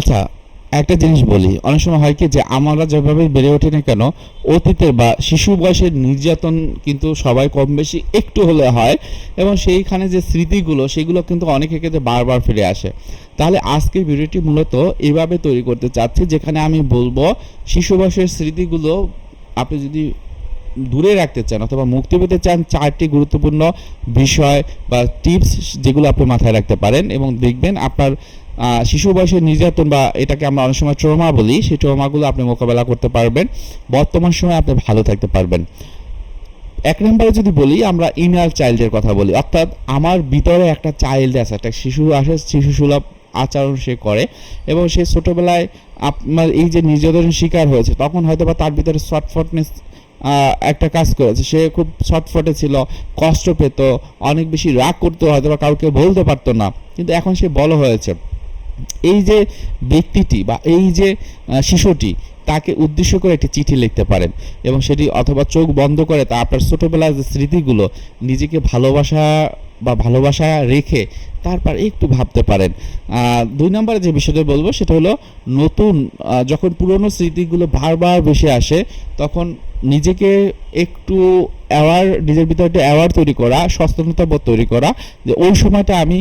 আচ্ছা একটা জিনিস বলি। অনেক সময় হয় কি যে, আমরা যেভাবে বেড়ে ওঠে না কেন অতীতের বা শিশু বয়সের নির্যাতন কিন্তু সবাই কম বেশি একটু হলে হয় এবং সেইখানে যে স্মৃতিগুলো, সেগুলো কিন্তু অনেকের ক্ষেত্রে বারবার ফিরে আসে। তাহলে আজকের ভিডিওটি মূলত এভাবে তৈরি করতে চাচ্ছি, যেখানে আমি বলব, শিশু বয়সের স্মৃতিগুলো আপনি যদি দূরে রাখতে চান অথবা মুক্তি পেতে চান, চারটি গুরুত্বপূর্ণ বিষয় বা টিপস যেগুলো আপনি মাথায় রাখতে পারেন এবং দেখবেন আপনার শিশু বয়সের নির্যাতন বা এটাকে আমরা অনেক সময় ট্রমা বলি, সেই ট্রমাগুলো আপনি মোকাবেলা করতে পারবেন। বর্তমান সময়ে আপনি ভালো থাকতে পারবেন। এক নম্বরে যদি বলি, আমরা ইনার চাইল্ডের কথা বলি। অর্থাৎ আমার ভিতরে একটা চাইল্ড আছে, একটা শিশু আসে, শিশু সুলভ আচরণ সে করে এবং সে ছোটবেলায় আপনার এই যে নির্যাতনের শিকার হয়েছে, তখন হয়তো বা তার ভিতরে শর্টফটনেস একটা কাজ করেছে। সে খুব শর্টফটে ছিল, কষ্ট পেত, অনেক বেশি রাগ করতো হয়তো বা কাউকে বলতে পারতো না। কিন্তু এখন সে বড় হয়েছে। এই যে ব্যক্তিটি বা এই যে শিশুটি তাকে উদ্দেশ্য করে একটি চিঠি লিখতে পারেন এবং সেটি অথবা চোখ বন্ধ করে তা আপনার ছোটবেলার যে স্মৃতিগুলো নিজেকে ভালোবাসা বা ভালোবাসা রেখে তারপর একটু ভাবতে পারেন। দুই নম্বরে যে বিষয়টা বলব সেটা হলো নতুন যখন পুরনো স্মৃতিগুলো বারবার বেশি আসে তখন নিজেকে একটু অ্যাওয়ার নিজের ভিতরে একটা অ্যাওয়ার তৈরি করা, সচেতনতা বোধ তৈরি করা যে ওই সময়টা আমি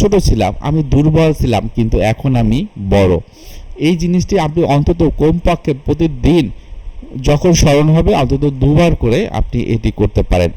ছোট ছিলাম, আমি দুর্বল ছিলাম, কিন্তু এখন আমি বড়। এই জিনিসটি আপনি অন্তত কমপক্ষে প্রতিদিন যখন স্মরণ হবে, অন্তত দুবার করে আপনি এটি করতে পারেন।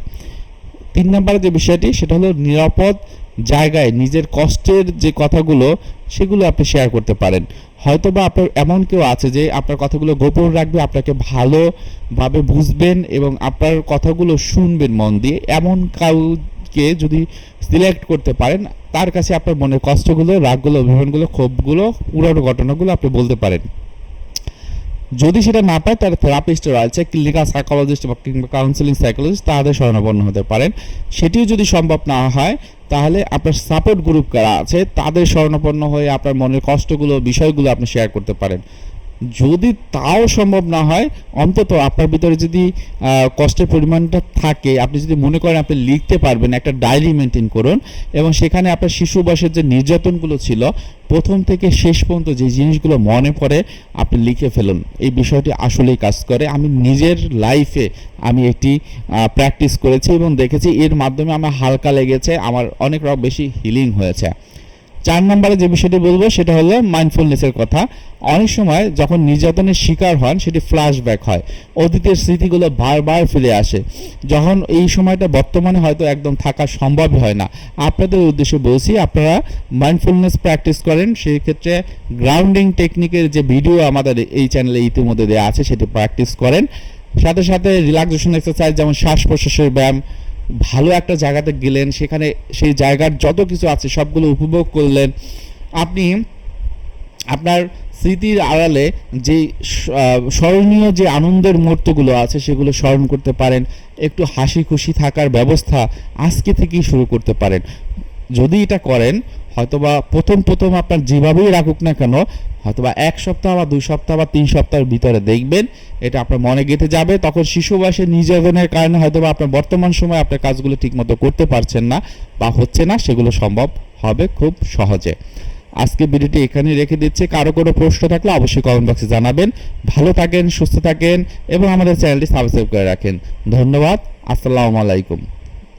তিন নম্বরে যে বিষয়টি, সেটা হলো নিরাপদ জায়গায় নিজের কষ্টের যে কথাগুলো, সেগুলো আপনি শেয়ার করতে পারেন। হয়তো বা আপনার এমন কেউ আছে যে আপনার কথাগুলো গোপন রাখবে, আপনাকে ভালোভাবে বুঝবেন এবং আপনার কথাগুলো শুনবেন মন দিয়ে। এমন কাউকে যদি সিলেক্ট করতে পারেন, তার কাছে আপনার মনের কষ্টগুলো, রাগগুলো, অভিমানগুলো, ক্ষোভগুলো, পুরনো ঘটনাগুলো আপনি বলতে পারেন। যদি সেটা না পায় তার থেরাপিস্ট রয়েছে ক্লিনিক্যাল সাইকোলজিস্ট বা কিংবা কাউন্সিলিং সাইকোলজিস্ট তাদের শরণাপন্ন হতে পারেন। সেটিও যদি সম্ভব না হয়, তাহলে আপনার সাপোর্ট গ্রুপ কারা আছে, তাদের শরণাপন্ন হয়ে আপনার মনের কষ্টগুলো, বিষয়গুলো আপনি শেয়ার করতে পারেন। যদি তাও সম্ভব না হয়, অন্তত আপনার ভিতরে যদি কষ্টের পরিমাণটা থাকে, আপনি যদি মনে করেন আপনি লিখতে পারবেন, একটা ডায়েরি মেনটেন করুন এবং সেখানে আপনার শিশু বয়সের যে নির্যাতনগুলো ছিল, প্রথম থেকে শেষ পর্যন্ত যে জিনিসগুলো মনে পড়ে, আপনি লিখে ফেলুন। এই বিষয়টি আসলেই কাজ করে। আমি নিজের লাইফে আমি একটি প্র্যাকটিস করেছি এবং দেখেছি। এর মাধ্যমে আমার হালকা লেগেছে, আমার অনেক রকম বেশি হিলিং হয়েছে। চার নম্বরে যে বিষয়টি বলব, সেটা হলো মাইন্ডফুলনেসের কথা। অনেক সময় যখন নির্যাতনের শিকার হন, সেটি ফ্ল্যাশব্যাক হয়। অতীতের স্মৃতিগুলো বারবার ফিরে আসে। যখন এই সময়টা বর্তমানে হয়তো একদম থাকা সম্ভব হয় না। আপনাদের উদ্দেশ্যে বলছি, আপনারা মাইন্ডফুলনেস প্র্যাকটিস করেন। সেই ক্ষেত্রে গ্রাউন্ডিং টেকনিকের যে ভিডিও আমাদের এই চ্যানেলে ইতিমধ্যে দেওয়া আছে, সেটি প্র্যাকটিস করেন। সাথে সাথে রিল্যাক্সেশন এক্সারসাইজ যেমন শ্বাস প্রশ্বাসের ব্যায়াম ভালো একটা জায়গাতে গেলেন, সেখানে সেই জায়গার যত কিছু আছে সবগুলো উপভোগ করলেন। আপনি আপনার স্মৃতির আড়ালে যে স্মরণীয় যে আনন্দের মুহূর্তগুলো আছে সেগুলো স্মরণ করতে পারেন। একটু হাসি খুশি থাকার ব্যবস্থা আজকে থেকেই শুরু করতে পারেন। যদি এটা করেন, হয়তোবা প্রথম প্রথম আপনার যেভাবেই রাখুক না কেন, হয়তোবা এক সপ্তাহ বা দুই সপ্তাহ বা তিন সপ্তাহের ভিতরে দেখবেন, এটা আপনার মনে গেঁথে যাবে। তখন শিশু বয়সে নির্যাতনের কারণে হয়তোবা আপনার বর্তমান সময়ে আপনার কাজগুলো ঠিকমতো করতে পারছেন না বা হচ্ছে না, সেগুলো সম্ভব হবে খুব সহজে। আজকে ভিডিওটি এখানেই রেখে দিচ্ছে। কারও কোনো প্রশ্ন থাকলে অবশ্যই কমেন্ট বক্সে জানাবেন। ভালো থাকেন, সুস্থ থাকেন এবং আমাদের চ্যানেলটি সাবস্ক্রাইব করে রাখেন। ধন্যবাদ। আসসালামু আলাইকুম।